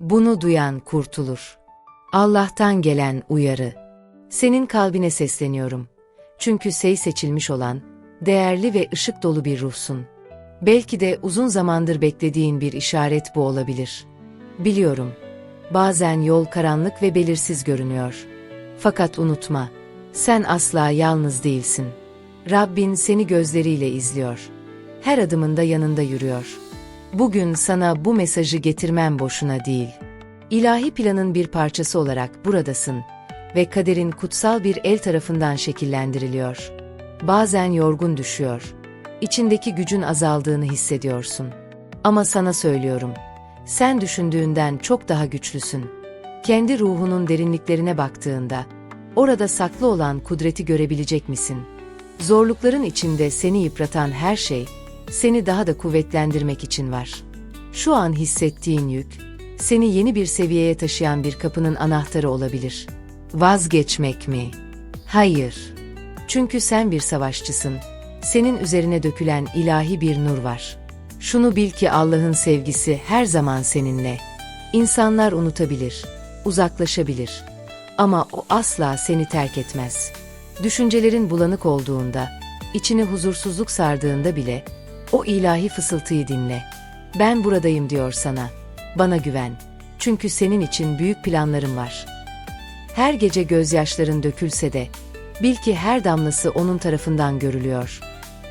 Bunu duyan kurtulur. Allah'tan gelen uyarı. Senin kalbine sesleniyorum. Çünkü sey seçilmiş olan, değerli ve ışık dolu bir ruhsun. Belki de uzun zamandır beklediğin bir işaret bu olabilir. Biliyorum. Bazen yol karanlık ve belirsiz görünüyor. Fakat unutma, sen asla yalnız değilsin. Rabbin seni gözleriyle izliyor. Her adımında yanında yürüyor. Bugün sana bu mesajı getirmem boşuna değil. İlahi planın bir parçası olarak buradasın ve kaderin kutsal bir el tarafından şekillendiriliyor. Bazen yorgun düşüyor. İçindeki gücün azaldığını hissediyorsun. Ama sana söylüyorum. Sen düşündüğünden çok daha güçlüsün. Kendi ruhunun derinliklerine baktığında, orada saklı olan kudreti görebilecek misin? Zorlukların içinde seni yıpratan her şey, seni daha da kuvvetlendirmek için var. Şu an hissettiğin yük, seni yeni bir seviyeye taşıyan bir kapının anahtarı olabilir. Vazgeçmek mi? Hayır. Çünkü sen bir savaşçısın. Senin üzerine dökülen ilahi bir nur var. Şunu bil ki Allah'ın sevgisi her zaman seninle. İnsanlar unutabilir, uzaklaşabilir. Ama o asla seni terk etmez. Düşüncelerin bulanık olduğunda, içini huzursuzluk sardığında bile o ilahi fısıltıyı dinle. Ben buradayım diyor sana. Bana güven. Çünkü senin için büyük planlarım var. Her gece gözyaşların dökülse de bil ki her damlası onun tarafından görülüyor.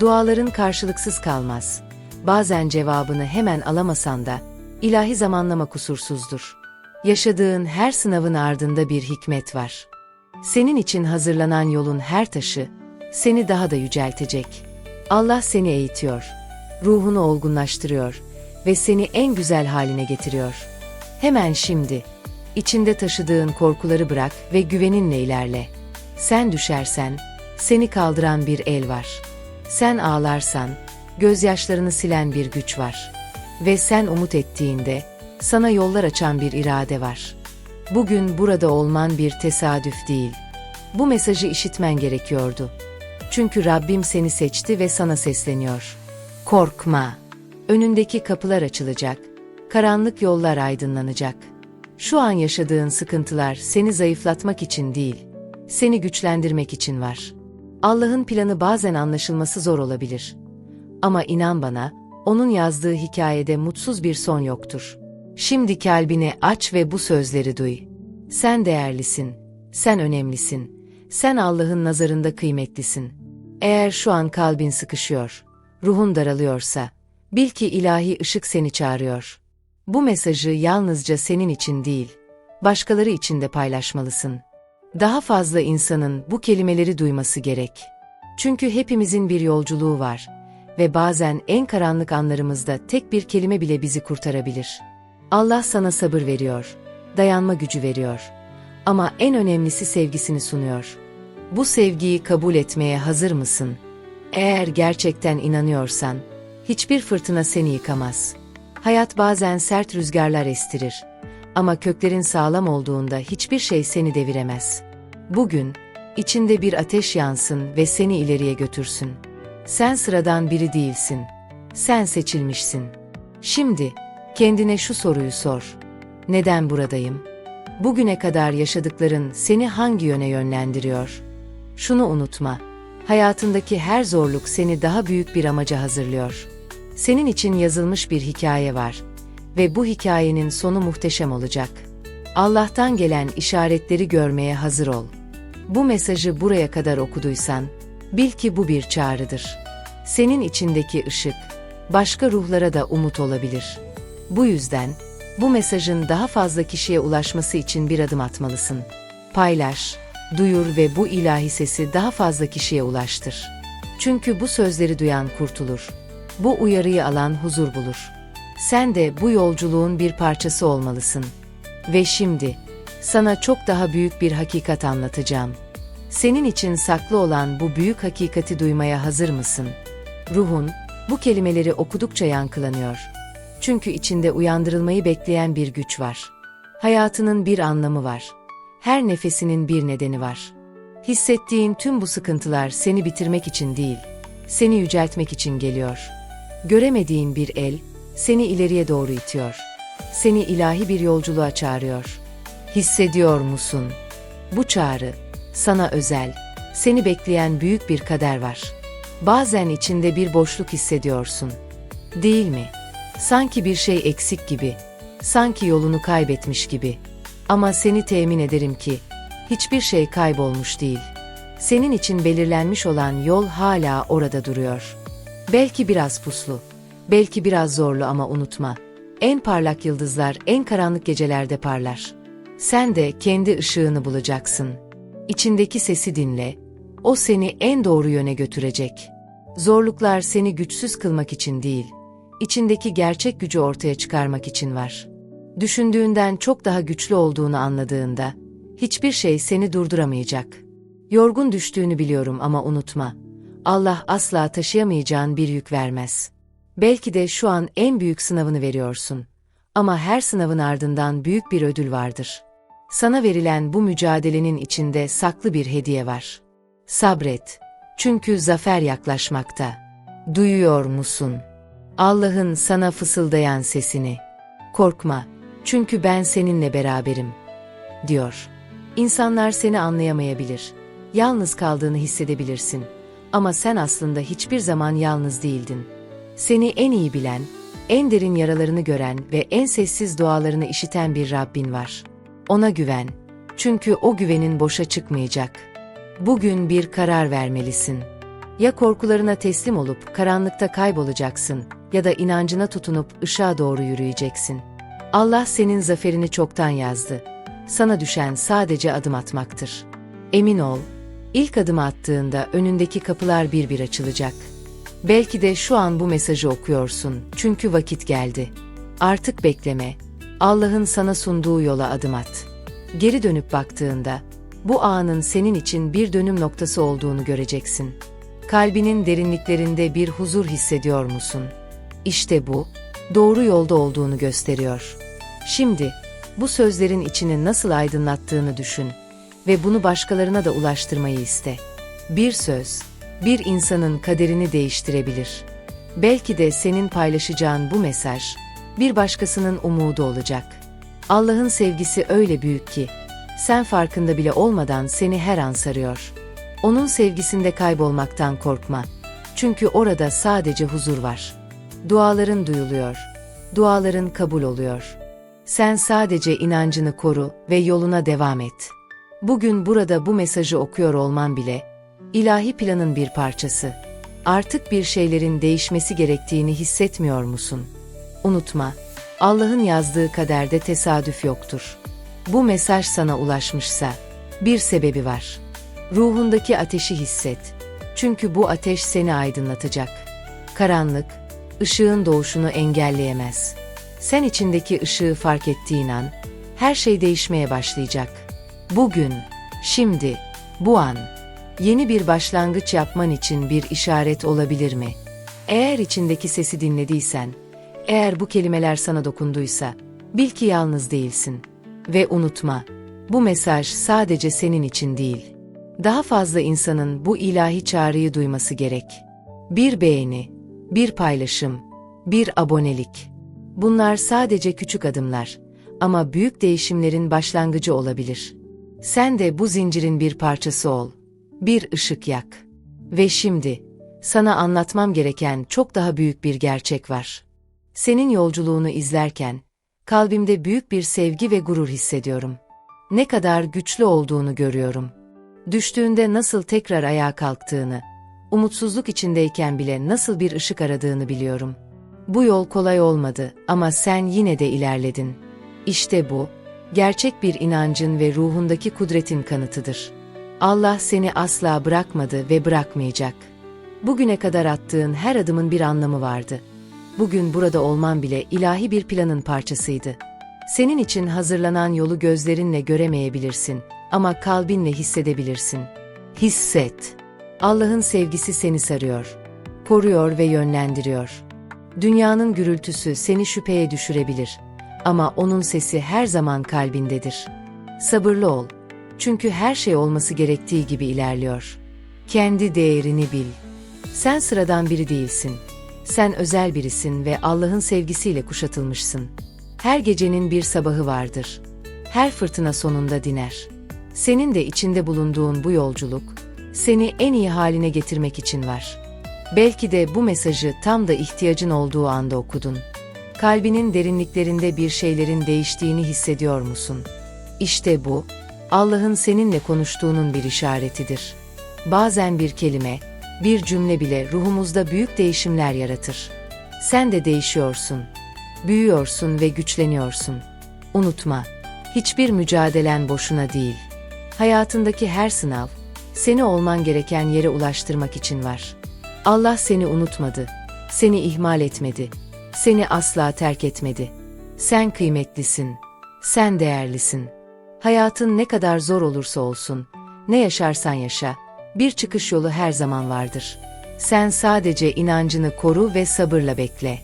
Duaların karşılıksız kalmaz. Bazen cevabını hemen alamasan da ilahi zamanlama kusursuzdur. Yaşadığın her sınavın ardında bir hikmet var. Senin için hazırlanan yolun her taşı seni daha da yüceltecek. Allah seni eğitiyor, ruhunu olgunlaştırıyor ve seni en güzel haline getiriyor. Hemen şimdi, içinde taşıdığın korkuları bırak ve güveninle ilerle. Sen düşersen, seni kaldıran bir el var. Sen ağlarsan, gözyaşlarını silen bir güç var. Ve sen umut ettiğinde, sana yollar açan bir irade var. Bugün burada olman bir tesadüf değil. Bu mesajı işitmen gerekiyordu. Çünkü Rabbim seni seçti ve sana sesleniyor. Korkma. Önündeki kapılar açılacak. Karanlık yollar aydınlanacak. Şu an yaşadığın sıkıntılar seni zayıflatmak için değil, seni güçlendirmek için var. Allah'ın planı bazen anlaşılması zor olabilir. Ama inan bana, onun yazdığı hikayede mutsuz bir son yoktur. Şimdi kalbini aç ve bu sözleri duy. Sen değerlisin, sen önemlisin, sen Allah'ın nazarında kıymetlisin. Eğer şu an kalbin sıkışıyor, ruhun daralıyorsa, bil ki ilahi ışık seni çağırıyor. Bu mesajı yalnızca senin için değil, başkaları için de paylaşmalısın. Daha fazla insanın bu kelimeleri duyması gerek. Çünkü hepimizin bir yolculuğu var ve bazen en karanlık anlarımızda tek bir kelime bile bizi kurtarabilir. Allah sana sabır veriyor, dayanma gücü veriyor. Ama en önemlisi sevgisini sunuyor. Bu sevgiyi kabul etmeye hazır mısın? Eğer gerçekten inanıyorsan, hiçbir fırtına seni yıkamaz. Hayat bazen sert rüzgarlar estirir. Ama köklerin sağlam olduğunda hiçbir şey seni deviremez. Bugün, içinde bir ateş yansın ve seni ileriye götürsün. Sen sıradan biri değilsin. Sen seçilmişsin. Şimdi, kendine şu soruyu sor. Neden buradayım? Bugüne kadar yaşadıkların seni hangi yöne yönlendiriyor? Şunu unutma. Hayatındaki her zorluk seni daha büyük bir amaca hazırlıyor. Senin için yazılmış bir hikaye var ve bu hikayenin sonu muhteşem olacak. Allah'tan gelen işaretleri görmeye hazır ol. Bu mesajı buraya kadar okuduysan, bil ki bu bir çağrıdır. Senin içindeki ışık, başka ruhlara da umut olabilir. Bu yüzden, bu mesajın daha fazla kişiye ulaşması için bir adım atmalısın. Paylaş, duyur ve bu ilahi sesi daha fazla kişiye ulaştır. Çünkü bu sözleri duyan kurtulur. Bu uyarıyı alan huzur bulur. Sen de bu yolculuğun bir parçası olmalısın. Ve şimdi, sana çok daha büyük bir hakikat anlatacağım. Senin için saklı olan bu büyük hakikati duymaya hazır mısın? Ruhun, bu kelimeleri okudukça yankılanıyor. Çünkü içinde uyandırılmayı bekleyen bir güç var. Hayatının bir anlamı var. Her nefesinin bir nedeni var. Hissettiğin tüm bu sıkıntılar seni bitirmek için değil, seni yüceltmek için geliyor. Göremediğin bir el, seni ileriye doğru itiyor. seni ilahi bir yolculuğa çağırıyor. Hissediyor musun? Bu çağrı, sana özel, seni bekleyen büyük bir kader var. Bazen içinde bir boşluk hissediyorsun. Değil mi? Sanki bir şey eksik gibi, sanki yolunu kaybetmiş gibi. Ama seni temin ederim ki, hiçbir şey kaybolmuş değil. Senin için belirlenmiş olan yol hala orada duruyor. Belki biraz puslu, belki biraz zorlu ama unutma. En parlak yıldızlar en karanlık gecelerde parlar. Sen de kendi ışığını bulacaksın. İçindeki sesi dinle. O seni en doğru yöne götürecek. Zorluklar seni güçsüz kılmak için değil, içindeki gerçek gücü ortaya çıkarmak için var. Düşündüğünden çok daha güçlü olduğunu anladığında, hiçbir şey seni durduramayacak. Yorgun düştüğünü biliyorum ama unutma. Allah asla taşıyamayacağın bir yük vermez. Belki de şu an en büyük sınavını veriyorsun. Ama her sınavın ardından büyük bir ödül vardır. Sana verilen bu mücadelenin içinde saklı bir hediye var. Sabret. Çünkü zafer yaklaşmakta. Duyuyor musun? Allah'ın sana fısıldayan sesini. Korkma. Çünkü ben seninle beraberim. Diyor. İnsanlar seni anlayamayabilir. Yalnız kaldığını hissedebilirsin. Ama sen aslında hiçbir zaman yalnız değildin. Seni en iyi bilen, en derin yaralarını gören ve en sessiz dualarını işiten bir Rabbin var. Ona güven. Çünkü o güvenin boşa çıkmayacak. Bugün bir karar vermelisin. Ya korkularına teslim olup karanlıkta kaybolacaksın ya da inancına tutunup ışığa doğru yürüyeceksin. Allah senin zaferini çoktan yazdı. Sana düşen sadece adım atmaktır. Emin ol, ilk adımı attığında önündeki kapılar bir bir açılacak. Belki de şu an bu mesajı okuyorsun çünkü vakit geldi. Artık bekleme. Allah'ın sana sunduğu yola adım at. Geri dönüp baktığında bu anın senin için bir dönüm noktası olduğunu göreceksin. Kalbinin derinliklerinde bir huzur hissediyor musun? İşte bu, doğru yolda olduğunu gösteriyor. Şimdi, bu sözlerin içini nasıl aydınlattığını düşün ve bunu başkalarına da ulaştırmayı iste. Bir söz, bir insanın kaderini değiştirebilir. Belki de senin paylaşacağın bu mesaj, bir başkasının umudu olacak. Allah'ın sevgisi öyle büyük ki, sen farkında bile olmadan seni her an sarıyor. Onun sevgisinde kaybolmaktan korkma. Çünkü orada sadece huzur var. Duaların duyuluyor. Duaların kabul oluyor. Sen sadece inancını koru ve yoluna devam et. Bugün burada bu mesajı okuyor olman bile, ilahi planın bir parçası. Artık bir şeylerin değişmesi gerektiğini hissetmiyor musun? Unutma, Allah'ın yazdığı kaderde tesadüf yoktur. Bu mesaj sana ulaşmışsa, bir sebebi var. Ruhundaki ateşi hisset. Çünkü bu ateş seni aydınlatacak. Karanlık, ışığın doğuşunu engelleyemez. Sen içindeki ışığı fark ettiğin an, her şey değişmeye başlayacak. Bugün, şimdi, bu an, yeni bir başlangıç yapman için bir işaret olabilir mi? Eğer içindeki sesi dinlediysen, eğer bu kelimeler sana dokunduysa, bil ki yalnız değilsin. Ve unutma, bu mesaj sadece senin için değil. Daha fazla insanın bu ilahi çağrıyı duyması gerek. Bir beğeni, bir paylaşım, bir abonelik. Bunlar sadece küçük adımlar ama büyük değişimlerin başlangıcı olabilir. Sen de bu zincirin bir parçası ol. Bir ışık yak. Ve şimdi, sana anlatmam gereken çok daha büyük bir gerçek var. Senin yolculuğunu izlerken, kalbimde büyük bir sevgi ve gurur hissediyorum. Ne kadar güçlü olduğunu görüyorum. Düştüğünde nasıl tekrar ayağa kalktığını, umutsuzluk içindeyken bile nasıl bir ışık aradığını biliyorum. Bu yol kolay olmadı ama sen yine de ilerledin. İşte bu, gerçek bir inancın ve ruhundaki kudretin kanıtıdır. Allah seni asla bırakmadı ve bırakmayacak. Bugüne kadar attığın her adımın bir anlamı vardı. Bugün burada olman bile ilahi bir planın parçasıydı. Senin için hazırlanan yolu gözlerinle göremeyebilirsin ama kalbinle hissedebilirsin. Hisset. Allah'ın sevgisi seni sarıyor, koruyor ve yönlendiriyor. Dünyanın gürültüsü seni şüpheye düşürebilir ama onun sesi her zaman kalbindedir. Sabırlı ol. Çünkü her şey olması gerektiği gibi ilerliyor. Kendi değerini bil. Sen sıradan biri değilsin. Sen özel birisin ve Allah'ın sevgisiyle kuşatılmışsın. Her gecenin bir sabahı vardır. Her fırtına sonunda diner. Senin de içinde bulunduğun bu yolculuk, seni en iyi haline getirmek için var. Belki de bu mesajı tam da ihtiyacın olduğu anda okudun. Kalbinin derinliklerinde bir şeylerin değiştiğini hissediyor musun? İşte bu, Allah'ın seninle konuştuğunun bir işaretidir. Bazen bir kelime, bir cümle bile ruhumuzda büyük değişimler yaratır. Sen de değişiyorsun. Büyüyorsun ve güçleniyorsun. Unutma, hiçbir mücadelen boşuna değil. Hayatındaki her sınav, seni olman gereken yere ulaştırmak için var. Allah seni unutmadı, seni ihmal etmedi, seni asla terk etmedi. Sen kıymetlisin, sen değerlisin. Hayatın ne kadar zor olursa olsun, ne yaşarsan yaşa, bir çıkış yolu her zaman vardır. Sen sadece inancını koru ve sabırla bekle.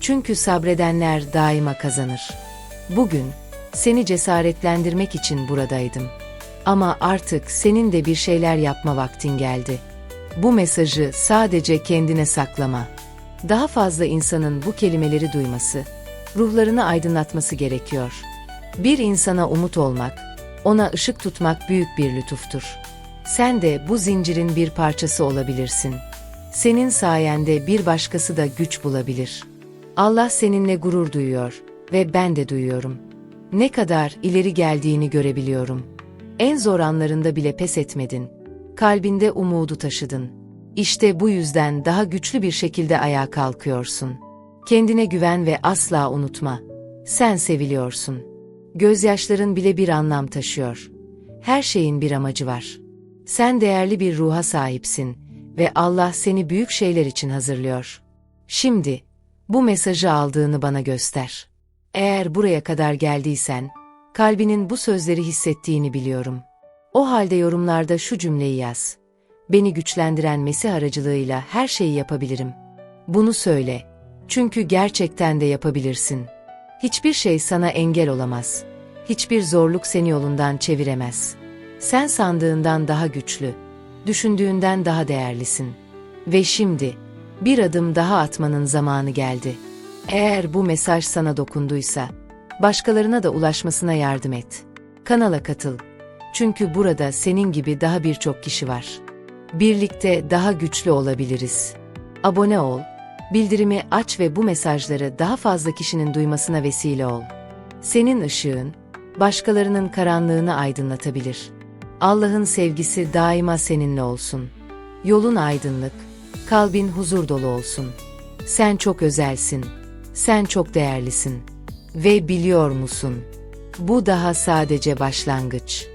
Çünkü sabredenler daima kazanır. Bugün seni cesaretlendirmek için buradaydım. Ama artık senin de bir şeyler yapma vaktin geldi. Bu mesajı sadece kendine saklama. Daha fazla insanın bu kelimeleri duyması, ruhlarını aydınlatması gerekiyor. Bir insana umut olmak, ona ışık tutmak büyük bir lütuftur. Sen de bu zincirin bir parçası olabilirsin. Senin sayende bir başkası da güç bulabilir. Allah seninle gurur duyuyor ve ben de duyuyorum. Ne kadar ileri geldiğini görebiliyorum. En zor anlarında bile pes etmedin. Kalbinde umudu taşıdın. İşte bu yüzden daha güçlü bir şekilde ayağa kalkıyorsun. Kendine güven ve asla unutma. Sen seviliyorsun. Gözyaşların bile bir anlam taşıyor. Her şeyin bir amacı var. Sen değerli bir ruha sahipsin ve Allah seni büyük şeyler için hazırlıyor. Şimdi bu mesajı aldığını bana göster. Eğer buraya kadar geldiysen, kalbinin bu sözleri hissettiğini biliyorum. O halde yorumlarda şu cümleyi yaz. Beni güçlendiren Mesih aracılığıyla her şeyi yapabilirim. Bunu söyle. Çünkü gerçekten de yapabilirsin. Hiçbir şey sana engel olamaz. Hiçbir zorluk seni yolundan çeviremez. Sen sandığından daha güçlü, düşündüğünden daha değerlisin. Ve şimdi bir adım daha atmanın zamanı geldi. Eğer bu mesaj sana dokunduysa, başkalarına da ulaşmasına yardım et. Kanala katıl. Çünkü burada senin gibi daha birçok kişi var. Birlikte daha güçlü olabiliriz. Abone ol, bildirimi aç ve bu mesajları daha fazla kişinin duymasına vesile ol. Senin ışığın, başkalarının karanlığını aydınlatabilir. Allah'ın sevgisi daima seninle olsun. Yolun aydınlık, kalbin huzur dolu olsun. Sen çok özelsin. Sen çok değerlisin. Ve biliyor musun? Bu daha sadece başlangıç.